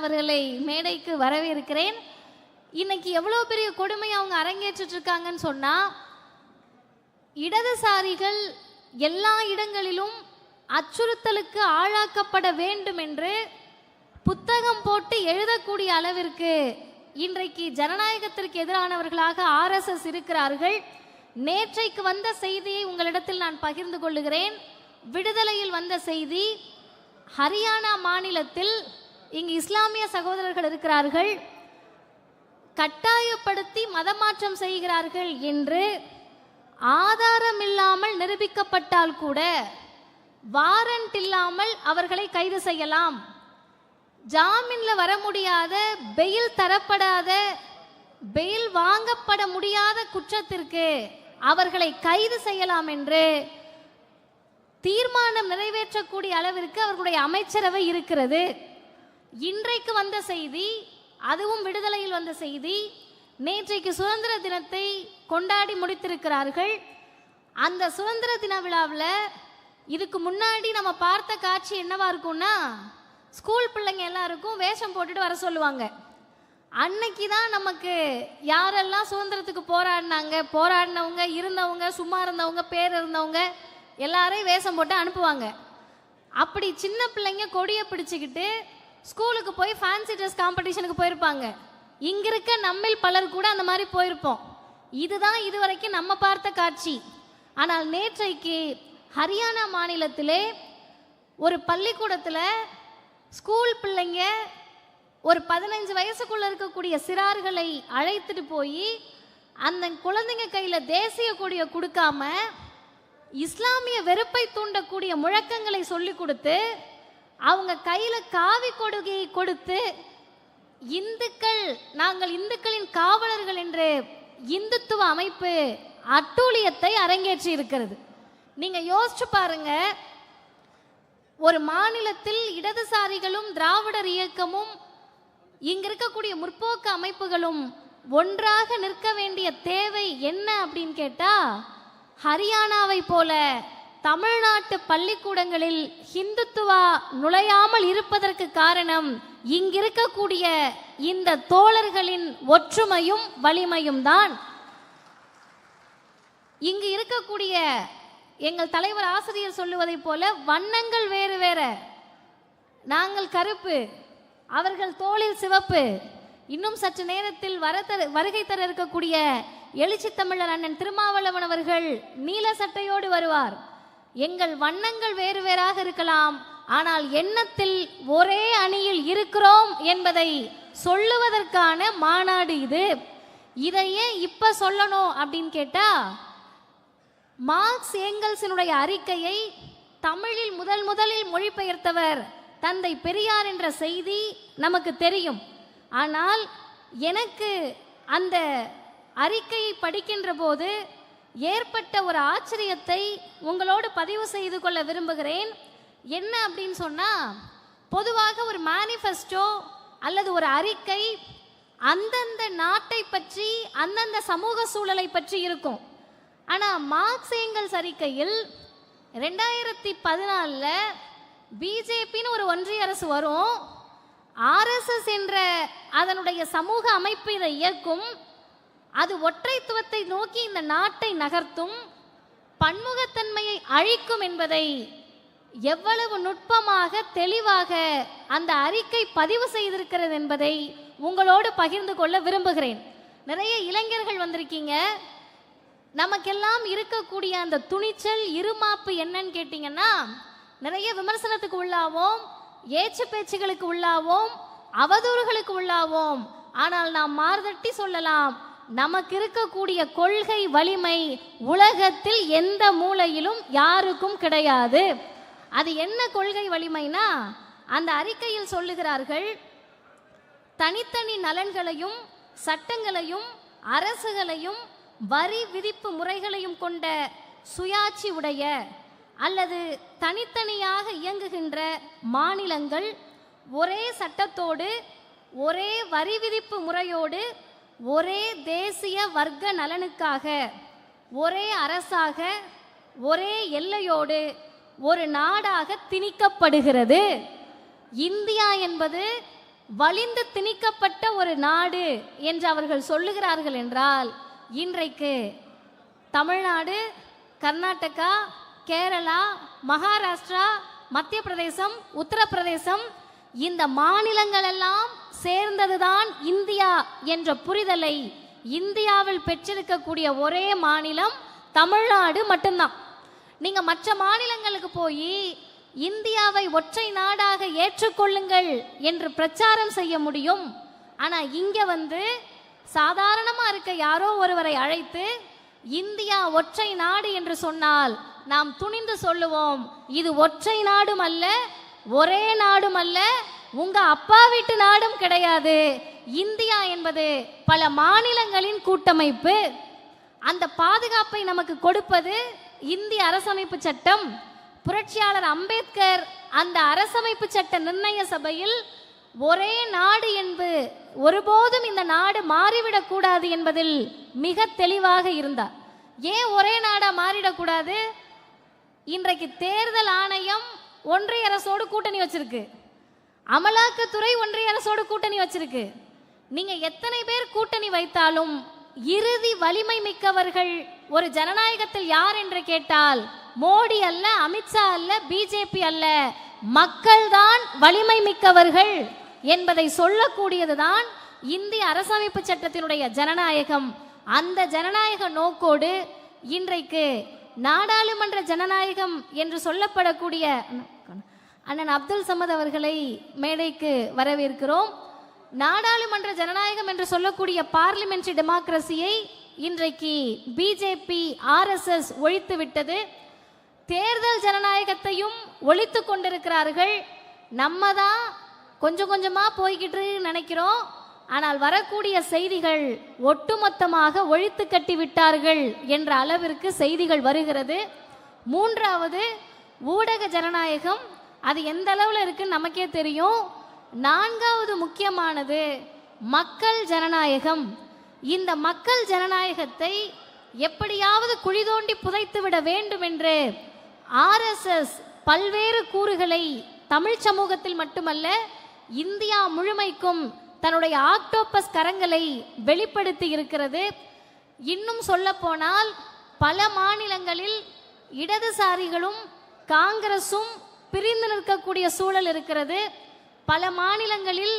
அவர்களை மேடைக்கு வரவேற்கிறேன். இன்னைக்கு எவ்வளோ பெரிய கொடுமை அவங்க அரங்கேற்றிட்டு இருக்காங்கன்னு சொன்னா இடதுசாரிகள் எல்லா இடங்களிலும் அச்சுறுத்தலுக்கு ஆளாக்கப்பட வேண்டும் என்று புத்தகம் போட்டு எழுதக்கூடிய அளவிற்கு இன்றைக்கு ஜனநாயகத்திற்கு எதிரானவர்களாக ஆர்எஸ்எஸ் இருக்கிறார்கள். நேற்றைக்கு வந்த செய்தியை உங்களிடத்தில் நான் பகிர்ந்து கொள்ளுகிறேன். விடுதலையில் வந்த செய்தி ஹரியானா மாநிலத்தில் இங்கு இஸ்லாமிய சகோதரர்கள் இருக்கிறார்கள். கட்டாயப்படுத்தி மதமாற்றம் செய்கிறார்கள் என்று ஆதாரம் இல்லாமல் நிரூபிக்கப்பட்டால் கூட வாரண்ட் இல்லாமல் அவர்களை கைது செய்யலாம். ஜாமீன்ல வர முடியாத பெயில் தரப்படாத பெயில் வாங்கப்பட முடியாத குற்றத்திற்கு அவர்களை கைது செய்யலாம் என்று தீர்மானம் நிறைவேற்றக்கூடிய அளவிற்கு அவர்களுடைய அமைச்சரவை இருக்கிறது. இன்றைக்கு வந்த செய்தி அதுவும் விடுதலையில் வந்த செய்தி நேற்றைக்கு சுதந்திர தினத்தை கொண்டாடி முடித்திருக்கிறார்கள். அந்த சுதந்திர தின விழாவில் இதுக்கு முன்னாடி நம்ம பார்த்த காட்சி என்னவா இருக்கும்னா ஸ்கூல் பிள்ளைங்க எல்லாருக்கும் வேஷம் போட்டுட்டு வர சொல்லுவாங்க. அன்னைக்கு தான் நமக்கு யாரெல்லாம் சுதந்திரத்துக்கு போராடினாங்க போராடினவங்க இருந்தவங்க சும்மா இருந்தவங்க பேர் இருந்தவங்க எல்லாரையும் வேஷம் போட்டு அனுப்புவாங்க. அப்படி சின்ன பிள்ளைங்க கொடியை பிடிச்சிக்கிட்டு ஸ்கூலுக்கு போய் ஃபேன்சி ட்ரெஸ் காம்படிஷனுக்கு போயிருப்பாங்க. இங்க இருக்க நம்மில் பலர் கூட அந்த மாதிரி போயிருப்போம். இதுதான் இதுவரைக்கும் நம்ம பார்த்த காட்சி. ஆனால் நேற்றைக்கு ஹரியானா மாநிலத்திலே ஒரு பள்ளிக்கூடத்தில் ஸ்கூல் பிள்ளைங்க ஒரு பதினஞ்சு வயசுக்குள்ள இருக்கக்கூடிய சிறார்களை அழைத்துட்டு போய் அந்த குழந்தைங்க கையில் தேசிய கொடியை கொடுக்காம இஸ்லாமிய வெறுப்பை தூண்டக்கூடிய முழக்கங்களை சொல்லி கொடுத்து அவங்க கையில காவி கொடுகையை கொடுத்து இந்துக்கள் நாங்கள் இந்துக்களின் காவலர்கள் என்று இந்துத்துவ அமைப்பு அட்டூழியத்தை அரங்கேற்றி இருக்கிறது. நீங்க யோசிச்சு பாருங்க ஒரு மாநிலத்தில் இடதுசாரிகளும் திராவிடர் இயக்கமும் இங்க இருக்கக்கூடிய முற்போக்கு அமைப்புகளும் ஒன்றாக நிற்க வேண்டிய தேவை என்ன அப்படின்னு கேட்டா ஹரியானாவை போல தமிழ்நாட்டு பள்ளிக்கூடங்களில் ஹிந்துத்துவா நுழையாமல் இருப்பதற்கு காரணம் இங்கிருக்கக்கூடிய இந்த தோழர்களின் ஒற்றுமையும் வலிமையும் தான். இங்கு இருக்கக்கூடிய எங்கள் தலைவர் ஆசிரியர் சொல்லுவதைப் போல வண்ணங்கள் வேறு வேற. நாங்கள் கருப்பு அவர்கள் தோளில் சிவப்பு. இன்னும் சற்று நேரத்தில் வரத்தர வருகை தர இருக்கக்கூடிய எழுச்சி தமிழர் அண்ணன் திருமாவளவன் அவர்கள் நீல சட்டையோடு வருவார். எங்கள் வண்ணங்கள் வேறு வேறாக இருக்கலாம். ஆனால் எண்ணத்தில் ஒரே அணியில் இருக்கிறோம் என்பதை சொல்லுவதற்கான மாநாடு இது. இதையே இப்ப சொல்லணும் அப்படின்னு கேட்டா மார்க்ஸ் ஏங்கல்ஸினுடைய அறிக்கையை தமிழில் முதல் முதலில் மொழிபெயர்த்தவர் தந்தை பெரியார் என்ற செய்தி நமக்கு தெரியும். ஆனால் எனக்கு அந்த அறிக்கையை படிக்கின்ற போது ஏற்பட்ட ஒரு ஆச்சரியத்தை உங்களோடு பதிவு செய்து கொள்ள விரும்புகிறேன். என்ன அப்படின்னு சொன்னால் பொதுவாக ஒரு மேனிஃபெஸ்டோ அல்லது ஒரு அறிக்கை அந்தந்த நாட்டை பற்றி அந்தந்த சமூக சூழலை பற்றி இருக்கும். ஆனால் மார்க்ஸ் ஏங்கல்ஸ் அறிக்கையில் ரெண்டாயிரத்தி பதினாலில் பிஜேபின்னு ஒரு ஒன்றிய அரசு வரும். ஆர்எஸ்எஸ் என்ற அதனுடைய சமூக அமைப்பு இதை இயக்கும். அது ஒற்றைத்துவத்தை நோக்கி இந்த நாட்டை நகர்த்தும் பன்முகத்தன்மையை அழிக்கும் என்பதை எவ்வளவு நுட்பமாக தெளிவாக அந்த அறிக்கை பதிவு செய்திருக்கிறது என்பதை உங்களோடு பகிர்ந்து கொள்ள விரும்புகிறேன். நிறைய இளைஞர்கள் வந்திருக்கீங்க. நமக்கெல்லாம் இருக்கக்கூடிய அந்த துணிச்சல் இருமாப்பு என்னன்னு கேட்டிங்கன்னா நிறைய விமர்சனத்துக்கு உள்ளாவோம் ஏச்சு பேச்சுகளுக்கு உள்ளாவோம் அவதூறுகளுக்கு உள்ளாவோம். ஆனால் நாம் மார்தட்டி சொல்லலாம் நமக்கு இருக்கக்கூடிய கொள்கை வலிமை உலகத்தில் எந்த மூலையிலும் யாருக்கும் கிடையாது. அது என்ன கொள்கை வலிமைனா அந்த அறிக்கையில் சொல்லுகிறார்கள் தனித்தனி நலன்களையும் சட்டங்களையும் அரசுகளையும் வரி விதிப்பு முறைகளையும் கொண்ட சுயாட்சி உடைய அல்லது தனித்தனியாக இயங்குகின்ற மாநிலங்கள் ஒரே சட்டத்தோடு ஒரே வரி விதிப்பு முறையோடு ஒரே தேசிய வர்க்க நலனுக்காக ஒரே அரசாக ஒரே எல்லையோடு ஒரு நாடாக திணிக்கப்படுகிறது. இந்தியா என்பது வலிந்து திணிக்கப்பட்ட ஒரு நாடு என்று அவர்கள் சொல்லுகிறார்கள் என்றால் இன்றைக்கு தமிழ்நாடு கர்நாடகா கேரளா மகாராஷ்டிரா மத்திய பிரதேசம் உத்தரப்பிரதேசம் இந்த மாநிலங்கள் எல்லாம் சேர்ந்ததுதான் இந்தியா என்ற புரிதலை இந்தியாவில் பெற்றிருக்கக்கூடிய ஒரே மாநிலம் தமிழ்நாடு மட்டும்தான். நீங்க மற்ற மாநிலங்களுக்கு போய் இந்தியாவை ஒற்றை நாடாக ஏற்றுக்கொள்ளுங்கள் என்று பிரச்சாரம் செய்ய முடியும். ஆனா இங்க வந்து சாதாரணமா இருக்க யாரோ ஒருவரை அழைத்து இந்தியா ஒற்றை நாடு என்று சொன்னால் நாம் துணிந்து சொல்லுவோம் இது ஒற்றை நாடும் அல்ல ஒரே நாடும் அல்ல உங்க அப்பா வீட்டு நாடும் கிடையாது. இந்தியா என்பது பல மாநிலங்களின் கூட்டமைப்பு. அந்த பாதுகாப்பை நமக்கு கொடுப்பது இந்திய அரசமைப்பு சட்டம். புரட்சியாளர் அம்பேத்கர் அந்த அரசமைப்பு சட்ட நிர்ணய சபையில் ஒரே நாடு என்பது ஒருபோதும் இந்த நாடு மாறிவிடக் கூடாது என்பதில் மிக தெளிவாக இருந்தார். ஏன் ஒரே நாடா மாறிடக்கூடாது இன்றைக்கு தேர்தல் ஆணையம் ஒன்றிய அரசோடு கூட்டணி வச்சிருக்கு. அமலாக்கத்துறை ஒன்றிய அரசோடு கூட்டணி வச்சிருக்கு. நீங்க எத்தனை பேர் கூட்டணி வைத்தாலும் இறுதி வலிமை மிக்கவர்கள் ஒரு ஜனநாயகத்தில் யார் என்று கேட்டால் மோடி அல்ல அமித்ஷா அல்ல பிஜேபி அல்ல. மக்கள்தான் வலிமை மிக்கவர்கள் என்பதை சொல்லக்கூடியதுதான் இந்திய அரசமைப்பு சட்டத்தினுடைய ஜனநாயகம். அந்த ஜனநாயக நோக்கோடு இன்றைக்கு நாடாளுமன்ற ஜனநாயகம் என்று சொல்லப்படக்கூடிய அண்ணன் அப்துல் சமத் அவர்களை மேடைக்கு வரவேற்கிறோம். நாடாளுமன்ற ஜனநாயகம் என்று சொல்லக்கூடிய பார்லிமெண்ட்ரி டெமோக்ரஸியை இன்றைக்கு பிஜேபி ஆர்எஸ்எஸ் ஒழித்து விட்டது தேர்தல் ஜனநாயகத்தையும் ஒழித்து கொண்டிருக்கிறார்கள். நம்ம தான் கொஞ்சம் கொஞ்சமா போய்கிட்டு நினைக்கிறோம். ஆனால் வரக்கூடிய செய்திகள் ஒட்டுமொத்தமாக ஒழித்து கட்டி விட்டார்கள் என்ற அளவிற்கு செய்திகள் வருகிறது. மூன்றாவது ஊடக ஜனநாயகம் அது எந்த அளவில் இருக்குன்னு நமக்கே தெரியும். நான்காவது முக்கியமானது மக்கள் ஜனநாயகம். இந்த மக்கள் ஜனநாயகத்தை எப்படியாவது குழி தோண்டி புதைத்து விட வேண்டும் என்று ஆர்எஸ்எஸ் பல்வேறு கூறுகளை தமிழ் சமூகத்தில் மட்டுமல்ல இந்தியா முழுமைக்கும் தன்னுடைய ஆக்டோபஸ் கரங்களை வெளிப்படுத்தி இருக்கிறது. இன்னும் சொல்ல போனால் பல மாநிலங்களில் இடதுசாரிகளும் காங்கிரஸும் பிரிந்து நிற்கக்கூடிய சூழல் இருக்கிறது. பல மாநிலங்களில்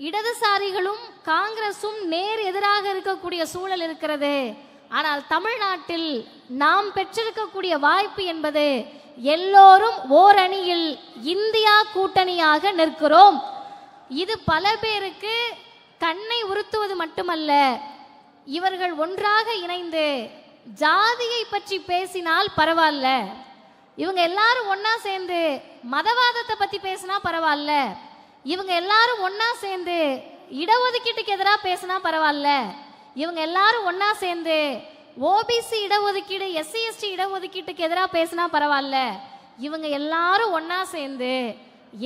இடதுசாரிகளும் காங்கிரஸும் நேர் எதிராக இருக்கக்கூடிய சூழல் இருக்கிறது. ஆனால் தமிழ்நாட்டில் நாம் பெற்றிருக்கக்கூடிய வாய்ப்பு என்பது எல்லோரும் ஓரணியில் இந்தியா கூட்டணியாக நிற்கிறோம். இது பல பேருக்கு கண்ணை உறுத்துவது மட்டுமல்ல. இவர்கள் ஒன்றாக இணைந்து ஜாதியை பற்றி பேசினால் பரவாயில்ல. இவங்க எல்லாரும் ஒன்றா சேர்ந்து மதவாதத்தை பத்தி பேசினா பரவாயில்ல. இவங்க எல்லாரும் ஒன்றா சேர்ந்து இடஒதுக்கீட்டுக்கு எதிராக பேசினா பரவாயில்ல. இவங்க எல்லாரும் ஒன்றா சேர்ந்து ஓபிசி இடஒதுக்கீடு எஸ்சி எஸ்டி இடஒதுக்கீட்டுக்கு எதிராக பேசினா பரவாயில்ல. இவங்க எல்லாரும் ஒன்றா சேர்ந்து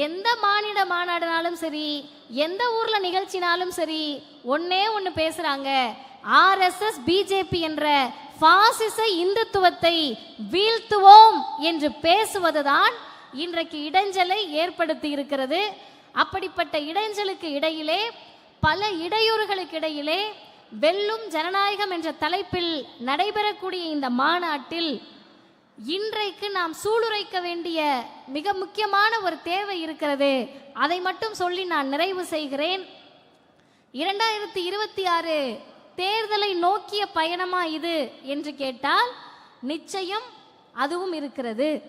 எந்த மாநில மாநாடுனாலும் சரி எந்த ஊர்ல நிகழ்ச்சினாலும் சரி ஒன்றே ஒன்று பேசுறாங்க. ஆர்எஸ்எஸ் பிஜேபி என்ற பாசிச இந்துத்துவத்தை வீழ்த்துவோம் என்று பேசுவதுதான் இன்றைக்கு இடைஞ்சலை ஏற்படுத்தி இருக்கிறது அப்படிப்பட்ட இடைஞ்சலுக்கு இடையிலே பல இடையூறுகளுக்கு இடையிலே வெல்லும் ஜனநாயகம் என்ற தலைப்பில் நடைபெறக்கூடிய இந்த மாநாட்டில் இன்றைக்கு நாம் சூளுரைக்க வேண்டிய மிக முக்கியமான ஒரு தேவை இருக்கிறது. அதை மட்டும் சொல்லி நான் நிறைவு செய்கிறேன். இரண்டாயிரத்தி இருபத்தி ஆறு தேர்தலை நோக்கிய பயணமா இது? என்று கேட்டால் நிச்சயம் அதுவும் இருக்கிறது.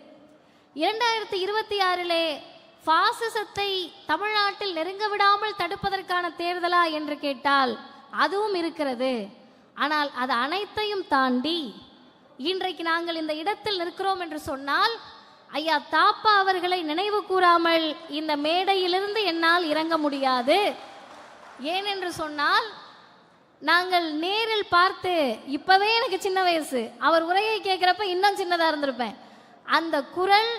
இரண்டாயிரத்தி இருபத்தி ஆறிலே பாசிசத்தை தமிழ்நாட்டில் நெருங்க விடாமல் தடுப்பதற்கான தேர்தலா? என்று கேட்டால் அதுவும் இருக்கிறது. ஆனால் அது அனைத்தையும் தாண்டி இன்றைக்கு நாங்கள் இந்த இடத்தில் நிற்கிறோம் என்று சொன்னால் ஐயா தாப்பா அவர்களை நினைவு கூறாமல் இந்த மேடையிலிருந்து என்னால் இறங்க முடியாது. ஏனென்று சொன்னால் நாங்கள் நேரில் பார்த்து இப்பவே எனக்கு சின்ன வயசு. அவர் உரையை கேட்குறப்ப இன்னும் சின்னதாக இருந்திருப்பேன். அந்த குரல்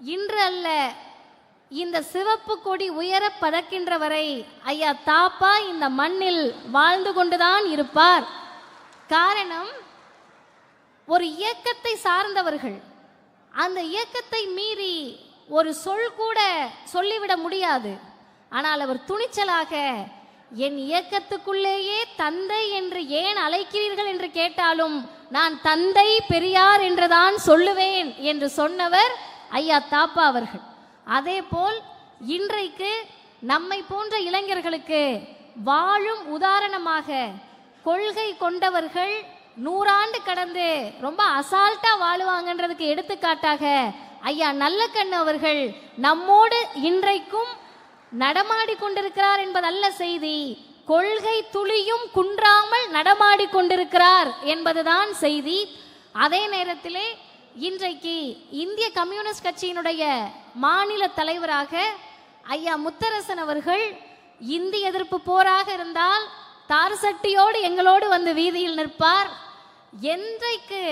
இன்று அல்ல இந்த சிவப்பு கொடி உயர பறக்கின்ற வரை ஐயா தாப்பா இந்த மண்ணில் வாழ்ந்து கொண்டுதான் இருப்பார். காரணம் ஒரு இயக்கத்தை சார்ந்தவர்கள். அந்த இயக்கத்தை மீறி ஒரு சொல் கூட சொல்லிவிட முடியாது. ஆனால் அவர் துணிச்சலாக என் இயக்கத்துக்குள்ளேயே தந்தை என்று ஏன் அழைக்கிறீர்கள் என்று கேட்டாலும் நான் தந்தை பெரியார் என்றுதான் சொல்லுவேன் என்று சொன்னவர் ஐயா தாப்பா அவர்கள். அதேபோல் இன்றைக்கு நம்மை போன்ற இளைஞர்களுக்கு வாழும் உதாரணமாக கொள்கை கொண்டவர்கள் நூறாண்டு கடந்து ரொம்ப அசால்ட்டா வாழுவாங்கன்றதுக்கு எடுத்துக்காட்டாக ஐயா நல்லக்கண்ணு அவர்கள் நம்மோடு இன்றைக்கும் நடமாடி கொண்டிருக்கிறார் என்பதல்ல செய்தி. கொள்கை துளியும் குன்றாமல் நடமாடி கொண்டிருக்கிறார் என்பதுதான் செய்தி. அதே நேரத்திலே இன்றைக்கு இந்திய கம்யூனிஸ்ட் கட்சியினுடைய மாநில தலைவராக ஐயா முத்தரசன் அவர்கள் இந்தி எதிர்ப்பு போராக இருந்தால் தார் சட்டியோடு எங்களோடு வந்து வீதியில் நிற்பார். என்றைக்கு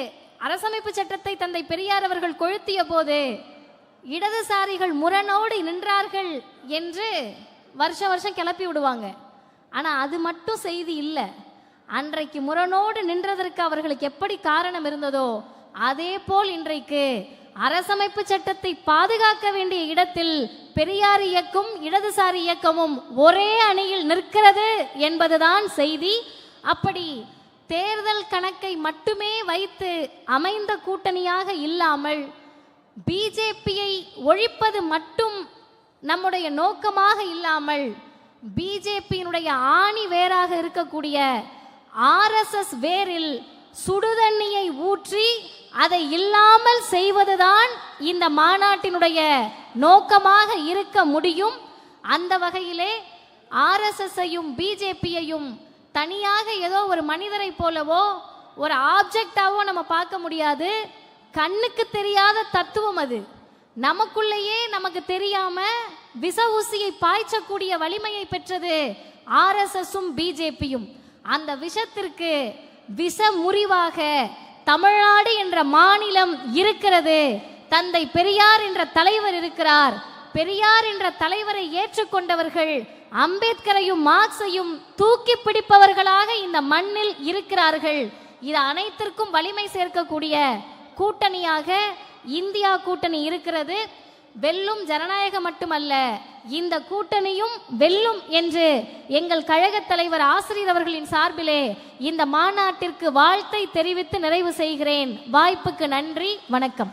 அரசமைப்பு சட்டத்தை தந்தை பெரியார் அவர்கள் கொளுத்திய போது இடதுசாரிகள் முரணோடு நின்றார்கள் என்று வருஷம் வருஷம் கிளப்பி விடுவாங்க. ஆனால் அது மட்டும் செய்தி இல்லை. அன்றைக்கு முரணோடு நின்றதற்கு அவர்களுக்கு எப்படி காரணம் இருந்ததோ அதே போல் இன்றைக்கு அரசமைப்பு சட்டத்தை பாதுகாக்க வேண்டிய இடத்தில் பெரியார் இயக்கம் இடதுசாரி இயக்கமும் ஒரே அணியில் நிற்கிறது என்பதுதான் செய்தி. அப்படி தேர்தல் கணக்கை மட்டுமே வைத்து அமைந்த கூட்டணியாக இல்லாமல் பிஜேபியை ஒழிப்பது மட்டும் நம்முடைய நோக்கமாக இல்லாமல் பிஜேபியினுடைய ஆணி வேராக இருக்கக்கூடிய ஆர்எஸ்எஸ் வேரில் சுடுதண்ணியை ஊற்றி அதை இல்லாமல் செய்வதுதான் இந்த மாநாட்டினுடைய நோக்கமாக இருக்க முடியும். அந்த வகையிலே ஆர்எஸ்எஸ்ஸையும் பிஜேபியையும் தனியாக ஏதோ ஒரு மனிதரை போலவோ ஒரு ஆப்ஜெக்டாவோ நம்ம பார்க்க முடியாது. கண்ணுக்கு தெரியாத தத்துவம் அது. நமக்குள்ளேயே நமக்கு தெரியாம விச ஊசியை பாய்ச்சக்கூடிய வலிமையை பெற்றது ஆர்எஸ்எஸும் பிஜேபியும் அந்த விஷத்திற்கு விஷ முறிவாக தமிழ்நாடு என்ற மாநிலம் இருக்கிறது. தந்தை பெரியார் என்ற தலைவர் இருக்கிறார். பெரியார் என்ற தலைவரை ஏற்றுக்கொண்டவர்கள் அம்பேத்கரையும் மார்க்ஸையும் தூக்கி பிடிப்பவர்களாக இந்த மண்ணில் இருக்கிறார்கள். இது அனைத்திற்கும் வலிமை சேர்க்கக்கூடிய கூட்டணியாக இந்தியா கூட்டணி இருக்கிறது. வெல்லும் ஜனநாயகம் மட்டுமல்ல இந்த கூட்டணியும் வெல்லும் என்று எங்கள் கழக தலைவர் ஆசிரியர் அவர்களின் சார்பிலே இந்த மாநாட்டிற்கு வாழ்த்தை தெரிவித்து நிறைவு செய்கிறேன். வாய்ப்புக்கு நன்றி வணக்கம்.